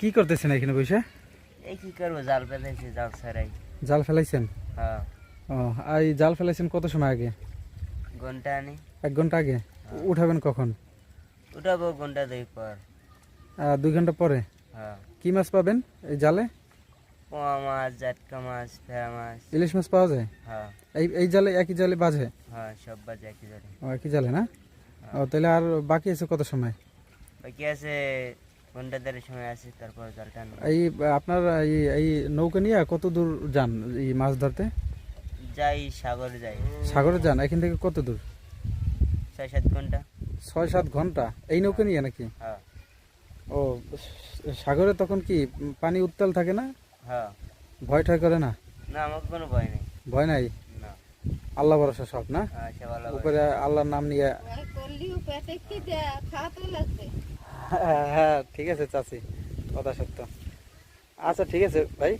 কি করতেছেন এখানে বসে? এই কি করব জাল পেলাইছি জাল ছাড়াই। জাল ফেলাইছেন? হ্যাঁ। ও আর এই জাল ফেলাইছেন কত সময় আগে? ঘণ্টা আনি। এক ঘণ্টা আগে? উঠাবেন কখন? উঠাবো ঘণ্টা দুই পর। দুই ঘণ্টা পরে? হ্যাঁ। কি মাছ পাবেন এই জালে? পোয়া মাছ জাটকা মাছ ফেরা মাছ। ইলিশ মাছ পাওয়া যায়? হ্যাঁ। এই এই জালে একই জালে বাজে? হ্যাঁ সব বাজে একই জালে। ও একই জালে না? ও তাহলে আর বাকি আছে কত সময়? বাকি আছে ঘণ্টা দেড়েক সময় আছে তারপর এই আপনার এই এই নৌকা নিয়ে কত দূর যান এই মাছ ধরতে? যাই সাগর যাই। সাগরে যান এখান থেকে কত দূর? ছয় সাত ঘণ্টা। ছয় সাত ঘণ্টা? এই নৌকা নিয়ে নাকি? হ্যাঁ। ও সাগরে তখন কি পানি উত্তাল থাকে না? হ্যাঁ। ভয় টয় করে না? না আমার কোনো ভয় নেই। ভয় নাই? না। আল্লাহ ভরসা সব না? হ্যাঁ সে ভালো উপরে আল্লাহর নাম নিয়ে হ্যাঁ ঠিক আছে চাচি কথা সত্য আচ্ছা ঠিক আছে ভাই।